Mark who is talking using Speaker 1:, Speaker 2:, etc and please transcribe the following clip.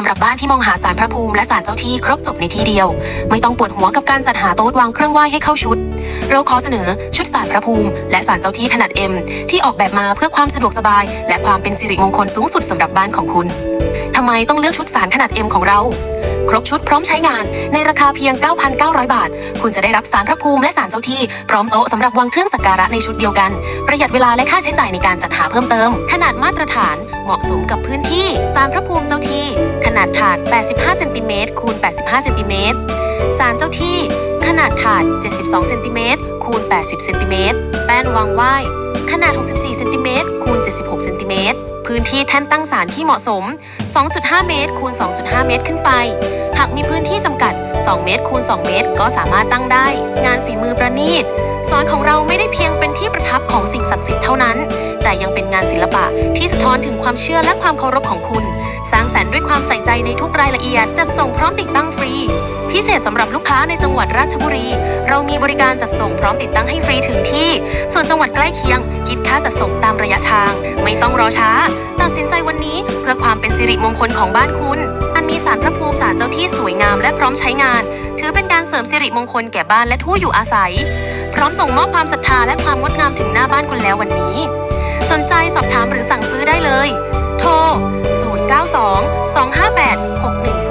Speaker 1: ำหรับบ้านที่มองหาสารพระภูมิและสารเจ้าที่ครบจบในที่เดียว ไม่ต้องปวดหัวกับการจัดหาโต๊ะวางเครื่องไหว้ให้เข้าชุด เราขอเสนอชุดสารพระภูมิ และสารเจ้าที่ขนาดเอ็มที่ออกแบบมาเพื่อความสะดวกสบาย และความเป็นสิริมงคลสูงสุดสำหรับบ้านของคุณทำไมต้องเลือกชุดสารขนาดเอ็มของเรา ครบชุดพร้อมใช้งาน ในราคาเพียง 9,900 บาท คุณจะได้รับสารพระภูมิและสารเจ้าที่พร้อมโต๊ะสำหรับวางเครื่องสักการะในชุดเดียวกัน ประหยัดเวลาและค่าใช้จ่ายในการจัดหาเพิ่มเติม ขนาดมาตรฐานเหมาะสมกับพื้นที่สารพระภูมิเจ้าที่ ขนาดถาด 85เซนติเมตรคูณ 85เซนติเมตรสารเจ้าที่ ขนาดถาด 72เซนติเมตรคูณ 80เซนติเมตรแป้นวางไหว้ขนาด 64เซนติเมตรคูณ 76เซนติเมตรพื้นที่แท่นตั้งสารที่เหมาะสม 2.5 เมตรคูณ 2.5 เมตรขึ้นไป หากมีพื้นที่จำกัด 2 เมตรคูณ 2 เมตร ก็สามารถตั้งได้ งานฝีมือประณีตสอนของเราไม่ได้เพียงเป็นที่ประทับของสิ่งศักดิ์สิทธิ์เท่านั้น แต่ยังเป็นงานศิลปะที่สะท้อนถึงความเชื่อและความเคารพของคุณ สร้างสรรค์ด้วยความใส่ใจในทุกรายละเอียด จัดส่งพร้อมติดตั้งฟรี พิเศษสำหรับลูกค้าในจังหวัดราชบุรี เรามีบริการจัดส่งพร้อมติดตั้งให้ฟรีถึงที่ ส่วนจังหวัดใกล้เคียง คิดค่าจัดส่งตามระยะทาง ไม่ต้องรอช้า ตัดสินใจวันนี้เพื่อความเป็นสิริมงคลของบ้านคุณ อันมีสารพระภูมิสารเจ้าที่สวยงามและพร้อมใช้งาน ถือเป็นการเสริมสิริมงคลแก่บ้านและผู้อยู่อาศัย พร้อมส่งมอบความศรัทธาและความงดงามถึงหน้าบ้านคุณแล้ววันนี้ สนใจสอบถามหรือสั่งซื้อได้เลย โทร 092 258 6100